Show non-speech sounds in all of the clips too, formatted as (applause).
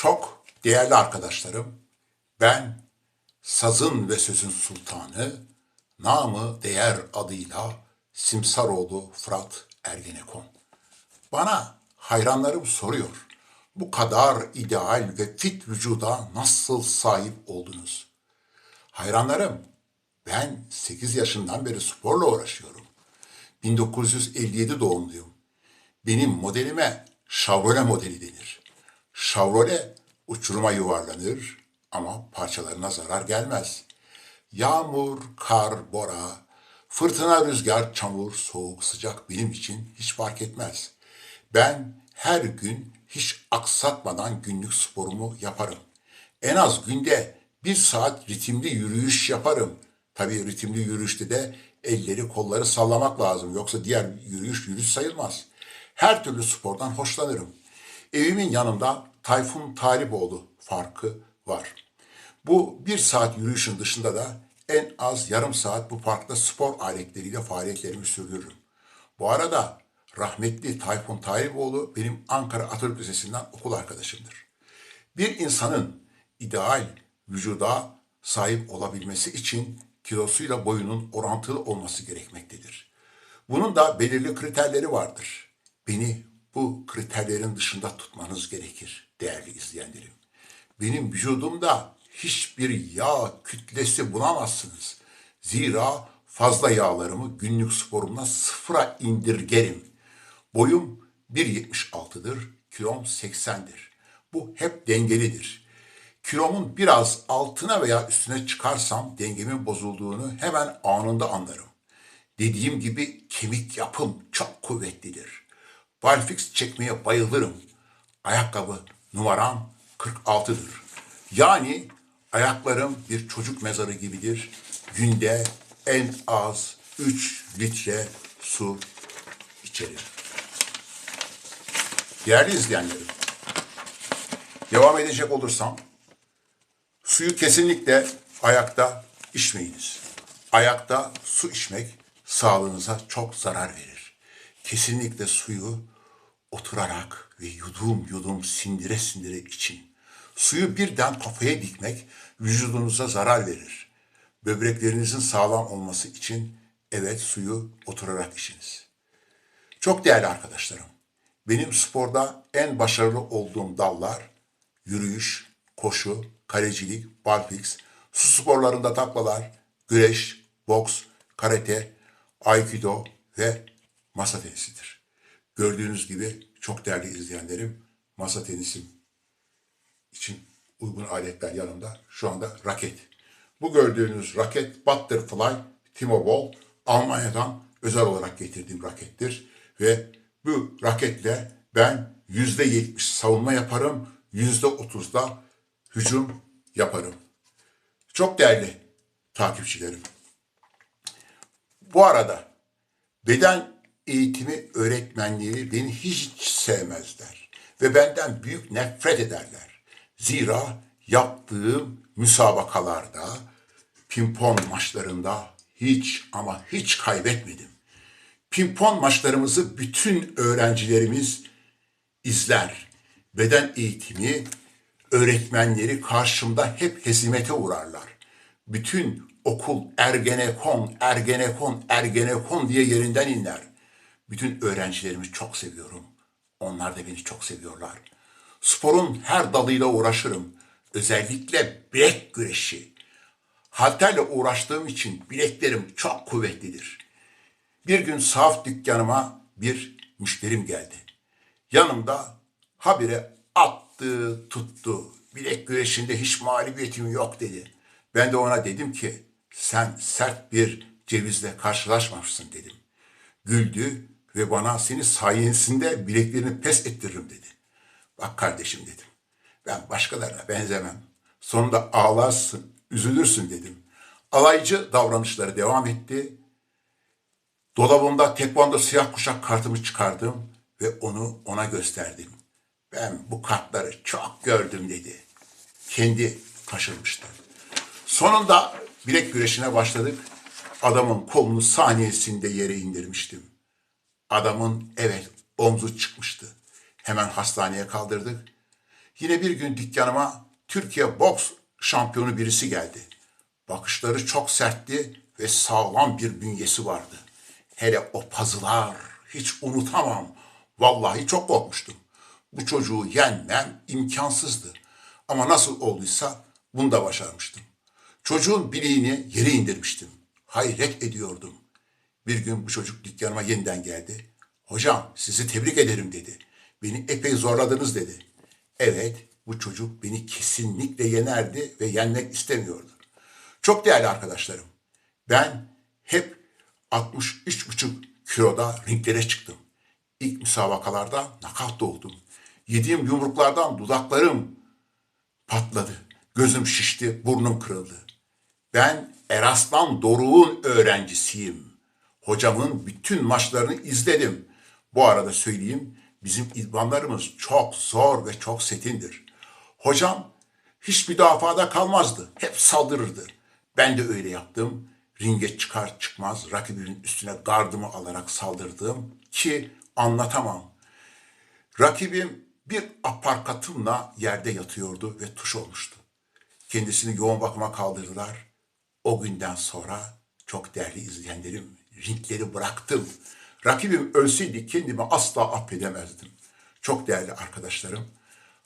Çok değerli arkadaşlarım, ben sazın ve sözün sultanı, namı değer adıyla Simsaroğlu Fırat Ergenekon. Bana hayranlarım soruyor, bu kadar ideal ve fit vücuda nasıl sahip oldunuz? Hayranlarım, ben 8 yaşından beri sporla uğraşıyorum. 1957 doğumluyum. Benim modelime Chevrolet modeli denir. Chevrolet uçuruma yuvarlanır ama parçalarına zarar gelmez. Yağmur, kar, bora, fırtına, rüzgar, çamur, soğuk, sıcak benim için hiç fark etmez. Ben her gün hiç aksatmadan günlük sporumu yaparım. En az günde bir saat ritimli yürüyüş yaparım. Tabii ritimli yürüyüşte de elleri kolları sallamak lazım. Yoksa diğer yürüyüş yürüyüş sayılmaz. Her türlü spordan hoşlanırım. Evimin yanında Tayfun Taliboğlu farkı var. Bu bir saat yürüyüşün dışında da en az yarım saat bu parkta spor aletleriyle faaliyetlerimi sürdürürüm. Bu arada rahmetli Tayfun Taliboğlu benim Ankara Atatürk Lisesi'nden okul arkadaşımdır. Bir insanın ideal vücuda sahip olabilmesi için kilosuyla boyunun orantılı olması gerekmektedir. Bunun da belirli kriterleri vardır. Beni bu kriterlerin dışında tutmanız gerekir değerli izleyenlerim. Benim vücudumda hiçbir yağ kütlesi bulamazsınız. Zira fazla yağlarımı günlük sporumla sıfıra indirgerim. Boyum 1.76'dır, kilom 80'dir. Bu hep dengelidir. Kilomun biraz altına veya üstüne çıkarsam dengemin bozulduğunu hemen anında anlarım. Dediğim gibi kemik yapım çok kuvvetlidir. Barfix çekmeye bayılırım. Ayakkabı numaram 46'dır. Yani ayaklarım bir çocuk mezarı gibidir. Günde en az 3 litre su içerim. Değerli izleyenlerim, devam edecek olursam Suyu kesinlikle ayakta içmeyiniz. Ayakta su içmek sağlığınıza çok zarar verir. Kesinlikle suyu oturarak ve yudum yudum sindire sindire için. Suyu birden kafaya dikmek vücudunuza zarar verir. Böbreklerinizin sağlam olması için evet suyu oturarak içiniz. Çok değerli arkadaşlarım, benim sporda en başarılı olduğum dallar yürüyüş, koşu, kalecilik, barfix, su sporlarında taklalar, güreş, boks, karate, aikido ve masa tenisidir. Gördüğünüz gibi çok değerli izleyenlerim masa tenisim için uygun aletler yanımda. Şu anda raket. Bu gördüğünüz raket Butterfly Timo Ball Almanya'dan özel olarak getirdiğim rakettir. Ve bu raketle ben yüzde yetmiş savunma yaparım, yüzde otuzda hücum yaparım. Çok değerli takipçilerim. Bu arada beden eğitimi öğretmenleri beni hiç sevmezler ve benden büyük nefret ederler. Zira yaptığım müsabakalarda, pimpon maçlarında hiç ama hiç kaybetmedim. Pimpon maçlarımızı bütün öğrencilerimiz izler. Beden eğitimi öğretmenleri karşımda hep hezimete uğrarlar. Bütün okul ergenekon, ergenekon, ergenekon diye yerinden inler. Bütün öğrencilerimi çok seviyorum. Onlar da beni çok seviyorlar. Sporun her dalıyla uğraşırım. Özellikle bilek güreşi. Halterle uğraştığım için bileklerim çok kuvvetlidir. Bir gün sahaf dükkanıma bir müşterim geldi. Yanımda habire attı, tuttu. Bilek güreşinde hiç mağlubiyetim yok dedi. Ben de ona dedim ki sen sert bir cevizle karşılaşmamışsın dedim. Güldü ve bana seni sayesinde bileklerini pes ettiririm dedi. Bak kardeşim dedim. Ben başkalarına benzemem. Sonunda ağlarsın, üzülürsün dedim. Alaycı davranışları devam etti. Dolabımda tekvando siyah kuşak kartımı çıkardım ve onu ona gösterdim. Ben bu kartları çok gördüm dedi. Kendi kaşınmıştı. Sonunda bilek güreşine başladık. Adamın kolunu saniyesinde yere indirmiştim. Adamın evet omzu çıkmıştı. Hemen hastaneye kaldırdık. Yine bir gün dükkanıma Türkiye boks şampiyonu birisi geldi. Bakışları çok sertti ve sağlam bir bünyesi vardı. Hele o pazılar hiç unutamam. Vallahi çok korkmuştum. Bu çocuğu yenmem imkansızdı. Ama nasıl olduysa bunu da başarmıştım. Çocuğun bileğini yere indirmiştim. Hayret ediyordum. Bir gün bu çocuk dükkanıma yeniden geldi. Hocam sizi tebrik ederim dedi. Beni epey zorladınız dedi. Evet bu çocuk beni kesinlikle yenerdi ve yenmek istemiyordu. Çok değerli arkadaşlarım. Ben hep 63,5 kiloda ringlere çıktım. İlk müsabakalarda nakat oldum. Yediğim yumruklardan dudaklarım patladı. Gözüm şişti, burnum kırıldı. Ben Eraslan Doruk'un öğrencisiyim. Hocamın bütün maçlarını izledim. Bu arada söyleyeyim, bizim idmanlarımız çok zor ve çok setindir. Hocam hiç müdafada kalmazdı. Hep saldırırdı. Ben de öyle yaptım. Ringe çıkar çıkmaz rakibimin üstüne gardımı alarak saldırdım ki anlatamam. Rakibim bir aparkatımla yerde yatıyordu ve tuş olmuştu. Kendisini yoğun bakıma kaldırdılar. O günden sonra çok değerli izleyenlerim ringleri bıraktım. Rakibim ölseydi kendimi asla affedemezdim. Çok değerli arkadaşlarım,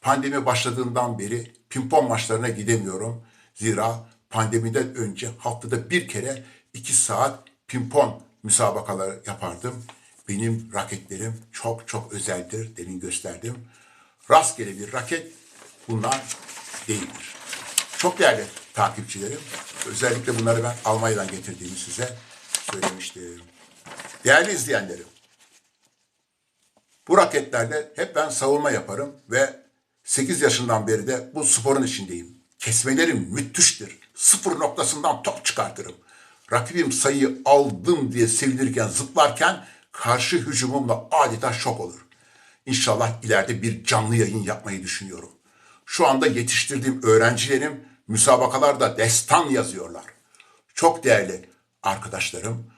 pandemi başladığından beri pimpon maçlarına gidemiyorum. Zira pandemiden önce haftada bir kere iki saat pimpon müsabakaları yapardım. Benim raketlerim çok çok özeldir. Demin gösterdim. Rastgele bir raket bunlar değildir. Çok değerli takipçilerim. Özellikle bunları ben Almanya'dan getirdiğimi size söylemiştim. Değerli izleyenlerim. Bu raketlerle hep ben savunma yaparım ve 8 yaşından beri de bu sporun içindeyim. Kesmelerim müthiştir. Sıfır noktasından top çıkartırım. Rakibim sayıyı aldım diye sevinirken zıplarken karşı hücumumla adeta şok olur. İnşallah ileride bir canlı yayın yapmayı düşünüyorum. Şu anda yetiştirdiğim öğrencilerim müsabakalarda destan yazıyorlar. Çok değerli arkadaşlarım,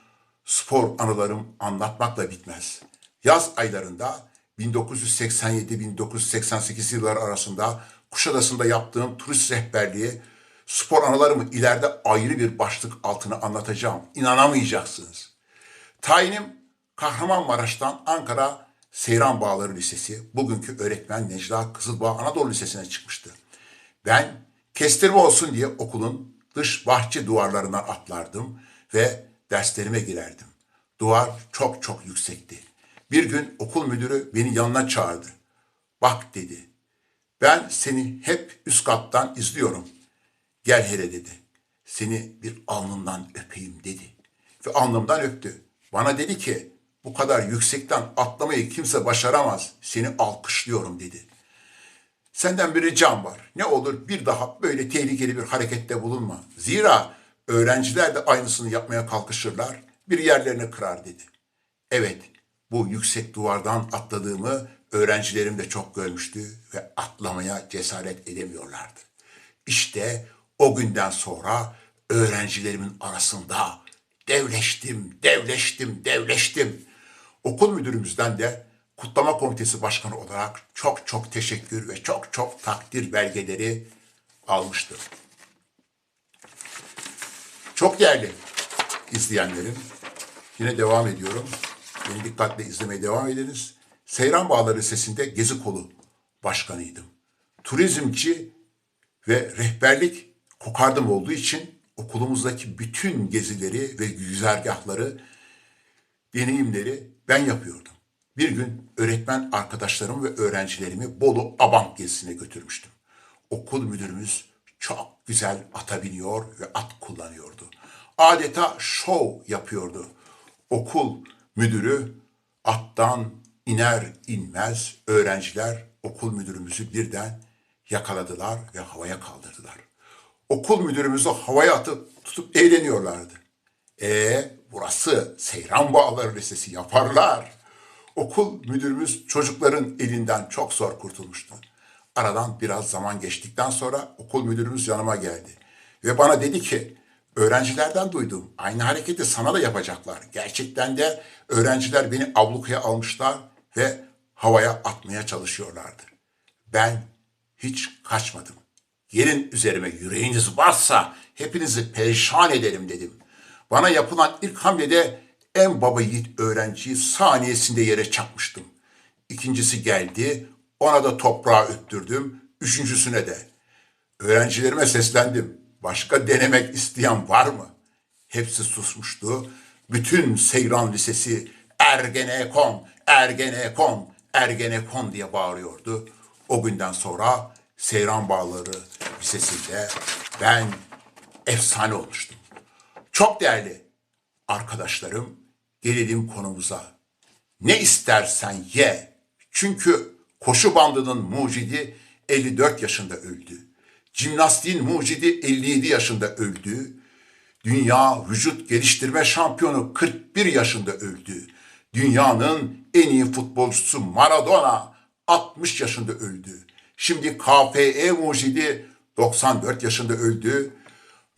spor anılarım anlatmakla bitmez. Yaz aylarında 1987-1988 yılları arasında Kuşadası'nda yaptığım turist rehberliği spor anılarımı ileride ayrı bir başlık altına anlatacağım. İnanamayacaksınız. Tayinim Kahramanmaraş'tan Ankara Seyran Bağları Lisesi, bugünkü öğretmen Necla Kızılbağ Anadolu Lisesi'ne çıkmıştı. Ben kestirme olsun diye okulun dış bahçe duvarlarından atlardım ve derslerime girerdim. Duvar çok çok yüksekti. Bir gün okul müdürü beni yanına çağırdı. Bak dedi, ben seni hep üst kattan izliyorum. Gel hele dedi. Seni bir alnından öpeyim dedi. Ve alnımdan öptü. Bana dedi ki bu kadar yüksekten atlamayı kimse başaramaz. Seni alkışlıyorum dedi. Senden bir ricam var. Ne olur bir daha böyle tehlikeli bir harekette bulunma. Zira öğrenciler de aynısını yapmaya kalkışırlar. Bir yerlerini kırar dedi. Evet, bu yüksek duvardan atladığımı öğrencilerim de çok görmüştü ve atlamaya cesaret edemiyorlardı. İşte o günden sonra öğrencilerimin arasında devleştim, devleştim, devleştim. Okul müdürümüzden de kutlama komitesi başkanı olarak çok çok teşekkür ve çok çok takdir belgeleri almıştım. Çok değerli izleyenlerim, yine devam ediyorum. Beni dikkatle izlemeye devam ediniz. Seyran Bağları Lisesi'nde gezi kolu başkanıydım. Turizmci ve rehberlik kokardım olduğu için okulumuzdaki bütün gezileri ve güzergahları, deneyimleri ben yapıyordum. Bir gün öğretmen arkadaşlarım ve öğrencilerimi Bolu Abant gezisine götürmüştüm. Okul müdürümüz çok güzel ata biniyor ve at kullanıyordu. Adeta şov yapıyordu. Okul müdürü attan iner inmez öğrenciler okul müdürümüzü birden yakaladılar ve havaya kaldırdılar. Okul müdürümüzü havaya atıp tutup eğleniyorlardı. E burası Seyran Bağları Lisesi yaparlar. Okul müdürümüz çocukların elinden çok zor kurtulmuştu. Aradan biraz zaman geçtikten sonra okul müdürümüz yanıma geldi. Ve bana dedi ki, öğrencilerden duydum. Aynı hareketi sana da yapacaklar. Gerçekten de öğrenciler beni ablukaya almışlar ve havaya atmaya çalışıyorlardı. Ben hiç kaçmadım. Gelin üzerime yüreğiniz varsa hepinizi perişan ederim dedim. Bana yapılan ilk hamlede en baba yiğit öğrenciyi saniyesinde yere çakmıştım. İkincisi geldi, ona da toprağa öttürdüm. Üçüncüsüne de. Öğrencilerime seslendim. Başka denemek isteyen var mı? Hepsi susmuştu. Bütün Seyran Lisesi Ergenekon, Ergenekon, Ergenekon diye bağırıyordu. O günden sonra Seyran Bağları Lisesi'nde ben efsane olmuştum. Çok değerli arkadaşlarım, gelelim konumuza. Ne istersen ye. Çünkü koşu bandının mucidi 54 yaşında öldü. Jimnastiğin mucidi 57 yaşında öldü. Dünya vücut geliştirme şampiyonu 41 yaşında öldü. Dünyanın en iyi futbolcusu Maradona 60 yaşında öldü. Şimdi KPE mucidi 94 yaşında öldü.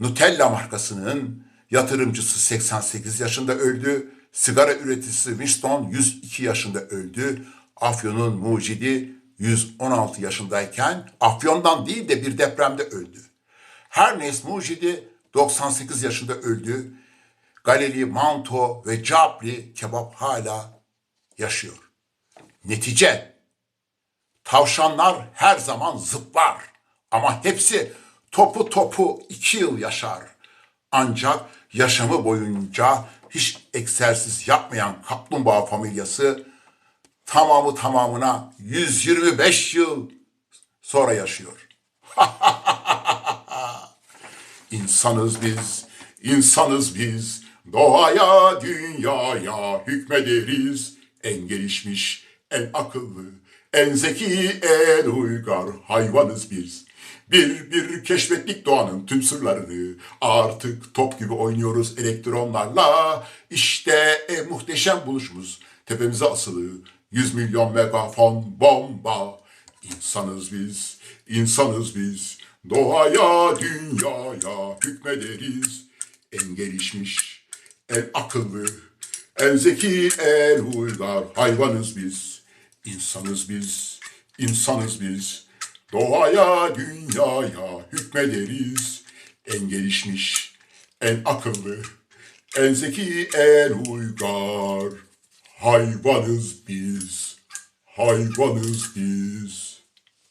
Nutella markasının yatırımcısı 88 yaşında öldü. Sigara üreticisi Winston 102 yaşında öldü. Afyon'un mucidi 116 yaşındayken Afyon'dan değil de bir depremde öldü. Hermes mucidi 98 yaşında öldü. Galili, Manto ve Capri kebap hala yaşıyor. Netice Tavşanlar her zaman zıplar ama hepsi topu topu iki yıl yaşar. Ancak yaşamı boyunca hiç egzersiz yapmayan kaplumbağa familyası tamamı tamamına 125 yıl sonra yaşıyor. (laughs) İnsanız biz, insanız biz, doğaya, dünyaya hükmederiz. En gelişmiş, en akıllı, en zeki, en uygar hayvanız biz. Bir bir keşfettik doğanın tüm sırlarını. Artık top gibi oynuyoruz elektronlarla. İşte e, muhteşem buluşumuz tepemize asılı. 100 milyon megafon bomba. İnsanız biz, insanız biz. Doğaya, dünyaya hükmederiz. En gelişmiş, en akıllı, en zeki, en uygar hayvanız biz. İnsanız biz, insanız biz. Doğaya, dünyaya hükmederiz. En gelişmiş, en akıllı, en zeki, en uygar hayvanız biz. Hayvanız biz.